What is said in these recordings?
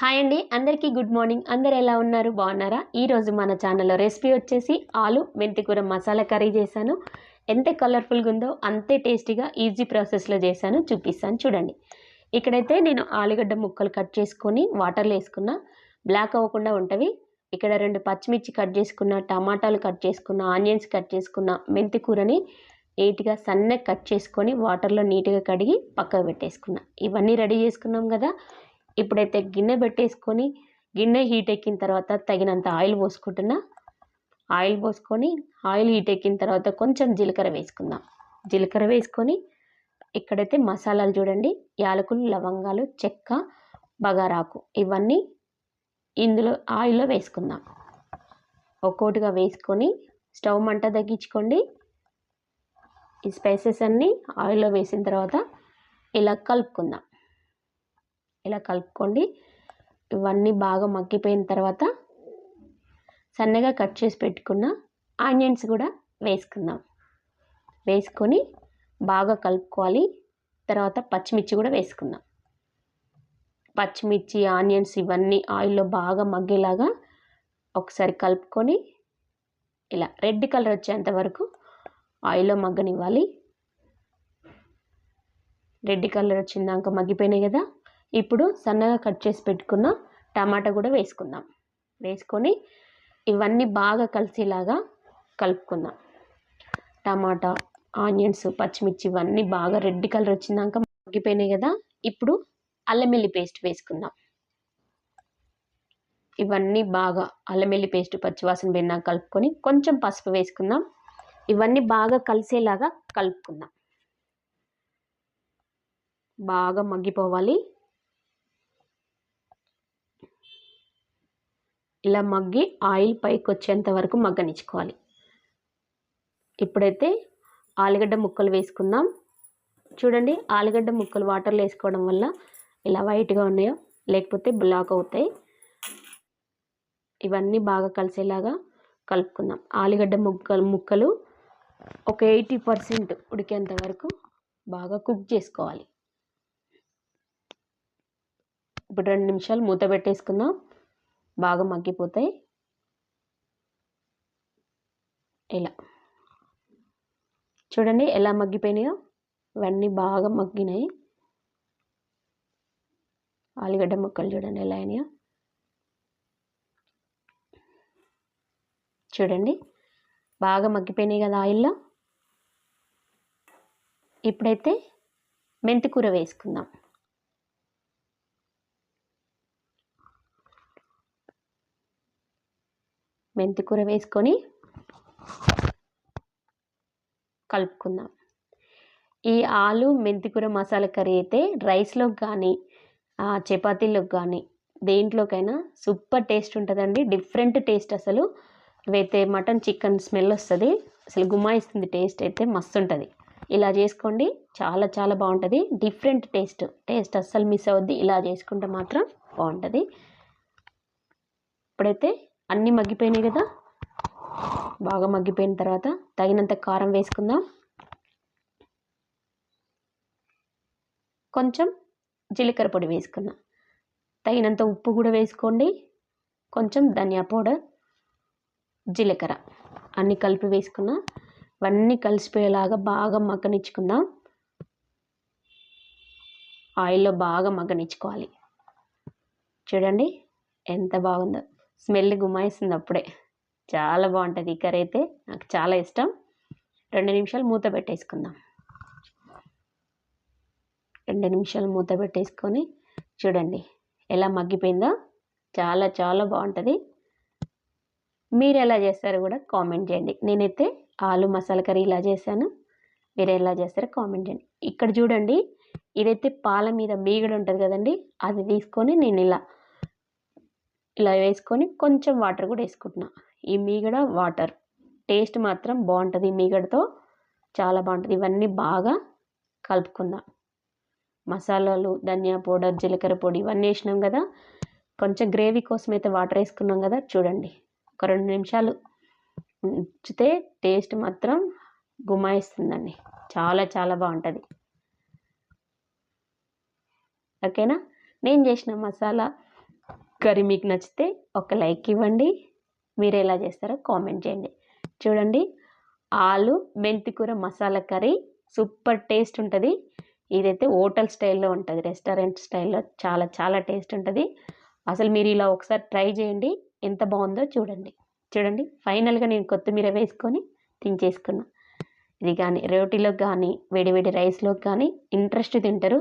Hi అండి అందరికీ good morning. అందరు ఎలా ఉన్నారు? బాగున్నారా? ఈరోజు మన ఛానల్లో రెసిపీ వచ్చేసి ఆలు మెంతికూర మసాలా కర్రీ చేశాను. ఎంత కలర్ఫుల్గా ఉందో అంతే టేస్టీగా ఈజీ ప్రాసెస్లో చేశాను. చూపిస్తాను చూడండి. ఇక్కడైతే నేను ఆలుగడ్డ ముక్కలు కట్ చేసుకొని వాటర్లో వేసుకున్న. బ్లాక్ అవ్వకుండా ఉంటవి. ఇక్కడ రెండు పచ్చిమిర్చి కట్ చేసుకున్న టమాటాలు కట్ చేసుకున్న ఆనియన్స్ కట్ చేసుకున్న మెంతి కూరని నీట్గా సన్నగా కట్ చేసుకొని వాటర్లో నీట్గా కడిగి పక్కకు పెట్టేసుకున్నా. ఇవన్నీ రెడీ చేసుకున్నాం కదా. ఇప్పుడైతే గిన్నె పెట్టేసుకొని గిన్నె హీట్ ఎక్కిన తర్వాత తగినంత ఆయిల్ పోసుకుంటున్నా. ఆయిల్ పోసుకొని ఆయిల్ హీట్ ఎక్కిన తర్వాత కొంచెం జీలకర్ర వేసుకుందాం. జీలకర్ర వేసుకొని ఇక్కడైతే మసాలాలు చూడండి యాలకులు లవంగాలు చెక్క బగారాకు ఇవన్నీ ఇందులో ఆయిల్లో వేసుకుందాం. ఒక్కోటిగా వేసుకొని స్టవ్ మంట తగ్గించుకోండి. ఈ స్పైసెస్ అన్నీ ఆయిల్లో వేసిన తర్వాత ఇలా కలుపుకుందాం. ఇలా కలుపుకోండి. ఇవన్నీ బాగా మగ్గిపోయిన తర్వాత సన్నగా కట్ చేసి పెట్టుకున్న ఆనియన్స్ కూడా వేసుకుందాం. వేసుకొని బాగా కలుపుకోవాలి. తర్వాత పచ్చిమిర్చి కూడా వేసుకుందాం. పచ్చిమిర్చి ఆనియన్స్ ఇవన్నీ ఆయిల్లో బాగా మగ్గేలాగా ఒకసారి కలుపుకొని ఇలా రెడ్ కలర్ వచ్చేంత వరకు ఆయిల్లో మగ్గనివ్వాలి. రెడ్ కలర్ వచ్చిందాక మగ్గిపోయినాయి కదా. ఇప్పుడు సన్నగా కట్ చేసి పెట్టుకున్న టమాటా కూడా వేసుకుందాం. వేసుకొని ఇవన్నీ బాగా కలిసేలాగా కలుపుకుందాం. టమాటా ఆనియన్స్ పచ్చిమిర్చి ఇవన్నీ బాగా రెడ్ కలర్ వచ్చిందాక మగ్గిపోయినాయి కదా ఇప్పుడు అల్లం వెల్లి పేస్ట్ వేసుకుందాం. ఇవన్నీ బాగా అల్లమెల్లి పేస్ట్ పచ్చివాసన పోయినా కలుపుకొని కొంచెం పసుపు వేసుకుందాం. ఇవన్నీ బాగా కలిసేలాగా కలుపుకుందాం. బాగా మగ్గిపోవాలి. ఇలా మగ్గి ఆయిల్ పైకి వచ్చేంత వరకు మగ్గనిచ్చుకోవాలి. ఇప్పుడైతే ఆలుగడ్డ ముక్కలు వేసుకుందాం. చూడండి ఆలుగడ్డ ముక్కలు వాటర్లో వేసుకోవడం వల్ల ఇలా వైట్గా ఉన్నాయో లేకపోతే బ్లాక్ అవుతాయి. ఇవన్నీ బాగా కలిసేలాగా కలుపుకుందాం. ఆలుగడ్డ ముక్కలు ముక్కలు ఒక ఎయిటీ పర్సెంట్ ఉడికేంత వరకు బాగా కుక్ చేసుకోవాలి. ఇప్పుడు రెండు నిమిషాలు మూత పెట్టేసుకుందాం. బాగా మగ్గిపోతాయి. ఇలా. చూడండి ఎలా మగ్గిపోయినాయో. ఇవన్నీ బాగా మగ్గినాయి. ఆలుగడ్డ ముక్కలు చూడండి ఎలా అయినాయో. చూడండి. బాగా మగ్గిపోయినాయి కదా ఆయిల్లో. ఇప్పుడైతే మెంతికూర వేసుకుందాం. మెంతికూర వేసుకొని కలుపుకుందాం. ఈ ఆలు మెంతికూర మసాలా కర్రీ అయితే రైస్లోకి కానీ చపాతీలోకి కానీ దేంట్లోకైనా సూపర్ టేస్ట్ ఉంటుందండి. డిఫరెంట్ టేస్ట్ అసలు. ఇవైతే మటన్ చికెన్ స్మెల్ వస్తుంది. అసలు గుమ్మాయిస్తుంది టేస్ట్ అయితే మస్తు ఉంటుంది ఇలా చేసుకోండి. చాలా చాలా బాగుంటుంది. Different taste. టేస్ట్ అస్సలు మిస్ అవుద్ది ఇలా చేసుకుంటే మాత్రం బాగుంటుంది. ఇప్పుడైతే అన్నీ మగ్గిపోయినాయి కదా? బాగా మగ్గిపోయిన తర్వాత తగినంత కారం వేసుకుందాం. కొంచెం జీలకర్ర పొడి వేసుకున్నాం తగినంత ఉప్పు కూడా వేసుకోండి. కొంచెం ధనియా పౌడర్ జీలకర్ర అన్నీ కలిపి వేసుకున్నా ఇవన్నీ కలిసిపోయేలాగా బాగా మగ్గనిచ్చుకుందాం. ఆయిల్లో బాగా మగ్గనిచ్చుకోవాలి. చూడండి ఎంత బాగుందో. స్మెల్ గుమాయిస్తుంది అప్పుడే చాలా బాగుంటుంది. ఈ కర్రీ అయితే నాకు చాలా ఇష్టం. రెండు నిమిషాలు మూత పెట్టేసుకుందాం. రెండు నిమిషాలు మూత పెట్టేసుకొని చూడండి ఎలా మగ్గిపోయిందో. చాలా చాలా బాగుంటుంది. మీరు ఎలా చేస్తారో కూడా కామెంట్ చేయండి. నేనైతే ఆలు మసాలా కర్రీ ఇలా చేశాను. మీరు ఎలా చేస్తారో కామెంట్ చేయండి. ఇక్కడ చూడండి ఇదైతే పాల మీద మీగడ ఉంటుంది కదండి. అది తీసుకొని నేను ఇలా ఇలా వేసుకొని కొంచెం వాటర్ కూడా వేసుకుంటున్నా. ఈ మీగడ వాటర్. టేస్ట్ మాత్రం బాగుంటుంది ఈ మీగడతో. చాలా బాగుంటుంది. ఇవన్నీ బాగా కలుపుకుందాం. మసాలాలు ధనియా పౌడర్ జీలకర్ర పొడి ఇవన్నీ వేసినాం కదా. కొంచెం గ్రేవీ కోసం అయితే వాటర్ వేసుకున్నాం కదా. చూడండి. ఒక రెండు నిమిషాలు ఉంచితే టేస్ట్ మాత్రం గుమాయిస్తుందండి. చాలా చాలా బాగుంటుంది. ఓకేనా? నేను చేసిన మసాలా కర్రీ మీకు నచ్చితే ఒక లైక్ ఇవ్వండి. మీరు ఎలా చేస్తారో కామెంట్ చేయండి. చూడండి ఆలు మెంతికూర మసాలా కర్రీ సూపర్ టేస్ట్ ఉంటుంది. ఇదైతే హోటల్ స్టైల్లో ఉంటుంది రెస్టారెంట్ స్టైల్లో చాలా చాలా టేస్ట్ ఉంటుంది. అసలు మీరు ఇలా ఒకసారి ట్రై చేయండి ఎంత బాగుందో చూడండి. చూడండి ఫైనల్గా నేను కొత్తిమీర వేసుకొని తించేసుకున్నా ఇది కానీ రోటీలోకి కానీ వేడి వేడి రైస్లోకి కానీ ఇంట్రెస్ట్ తింటారు.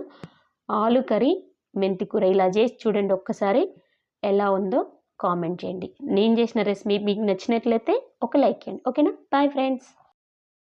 ఆలు కర్రీ మెంతి కూర ఇలా చేసి చూడండి ఒక్కసారి ఎలా ఉందో కామెంట్ చేయండి. నేను చేసిన రెసిపీ మీకు నచ్చినట్లయితే ఒక లైక్ చేయండి. ఓకేనా? Bye friends